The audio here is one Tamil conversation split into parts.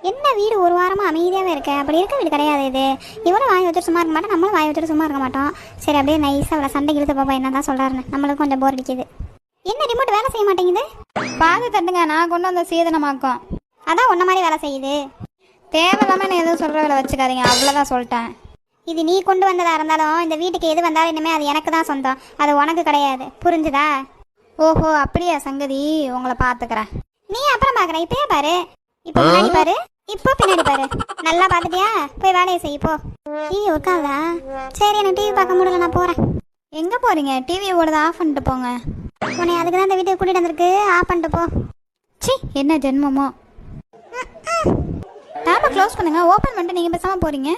என்ன வீடு ஒரு வாரமாக அமைதியாகவே இருக்க? அப்படி இருக்க வீடு கிடையாது இது. இவனும் வாங்கி வச்சுட்டு சும்மா இருக்க மாட்டோம் நம்மளும் வாங்கி வச்சுட்டு சும்மா இருக்க மாட்டோம். சரி அப்படியே நைஸாக அவளை சண்டை இழுத்து பாப்பா என்ன தான் சொல்கிறாருன்னு நம்மளுக்கு கொஞ்சம் போர் அடிக்குது. என்ன ரிமோட் வேலை செய்ய மாட்டேங்குது? பாதி தட்டுங்க நான் கொண்டு வந்த சீதனமாக்கம். அதான் உன்ன மாதிரி வேலை செய்யுது. தேவையில்லாம என்ன எதுவும் சொல்கிற வேலை வச்சுக்காதீங்க அவ்வளோதான் சொல்லிட்டேன். இது நீ கொண்டு வந்ததா இருந்தாலும் இந்த வீட்டுக்கு எது வந்தாலும் இனிமே அது எனக்கு தான் சொந்தம். அது உனக்கு கிடையாது. புரிஞ்சுதா? ஓஹோ அப்படியா சங்கதி? உங்களை பார்த்துக்கிறேன் நீ அப்புறம் பார்க்குற இப்பயே பாரு. இப்போ முன்னாடி பாரு. இப்போ பின்னாடி பாரு. நல்லா பார்த்துட்டியா? போய் வேலையை செய் போ. டிவி உட்காதா சரி எனக்கு டிவி பார்க்க முடியல நான் போகிறேன் எங்கே போகிறீங்க டிவி ஓடுது? ஆஃப் பண்ணிட்டு போங்க. உன்னை அதுக்கு தான் இந்த வீட்டுக்கு கூட்டிகிட்டு வந்திருக்கு. ஆஃப் பண்ணிட்டு போ. சி என்ன ஜென்மமோ. டேப்பை க்ளோஸ் பண்ணுங்க. ஓப்பன் பண்ணிட்டு நீங்கள் பேசாமல் போகிறீங்க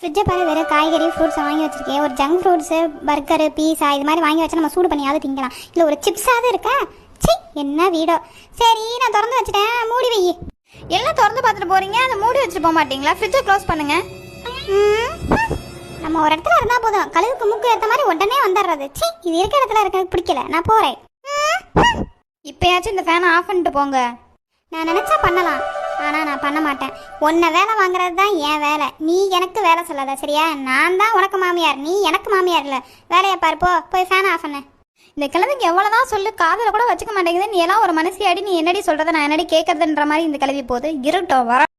ஃப்ரிட்ஜை பாரு வெறும் காய்கறி ஃப்ரூட்ஸ் வாங்கி வச்சிருக்கேன். ஒரு ஜங்க் ஃப்ரூட்ஸு பர்கரு பீஸா இது மாதிரி வாங்கி வச்சு நம்ம சூடு பண்ணியாவது திங்கலாம். இல்லை ஒரு சிப்ஸாவது இருக்கா? சி என்ன வீடோ. சரி நான் திறந்து வச்சுட்டேன். மூடி வை. எல்லாம் திறந்து பார்த்துட்டு போகிறீங்க அதை மூடி வச்சுட்டு போக மாட்டீங்களா? ஃப்ரிட்ஜை க்ளோஸ் பண்ணுங்க. நம்ம ஒரு இடத்துல இருந்தா போதும். கழுவுக்கு மூக்கு ஏற்ற மாதிரி உடனே வந்துடுறது. சி இது இருக்க இடத்துல இருக்க பிடிக்கல. நான் போறேன். இப்போயாச்சும் இந்த ஃபேனை ஆஃப் பண்ணிட்டு போங்க. நான் நினைச்சா பண்ணலாம். ஆனா நான் பண்ண மாட்டேன். உன்னை வேலை வாங்குறது தான் என் வேலை. நீ எனக்கு வேலை சொல்லாத சரியா? நான் தான் உனக்கு மாமியார். நீ எனக்கு மாமியார் இல்ல. வேலையை பாரு போ. போய் ஃபேன் ஆஃப் பண்ணு. இந்த கிழவிக்கு எவ்வளோதான் சொல்லு காதில் கூட வச்சுக்க மாட்டேங்குது. நீ எல்லாம் ஒரு மனசியாடி நீ என்னடி சொல்கிறத நான் என்னடி கேட்கறதுன்ற மாதிரி இந்த கிழவி போகுது. இருட்டோம் வர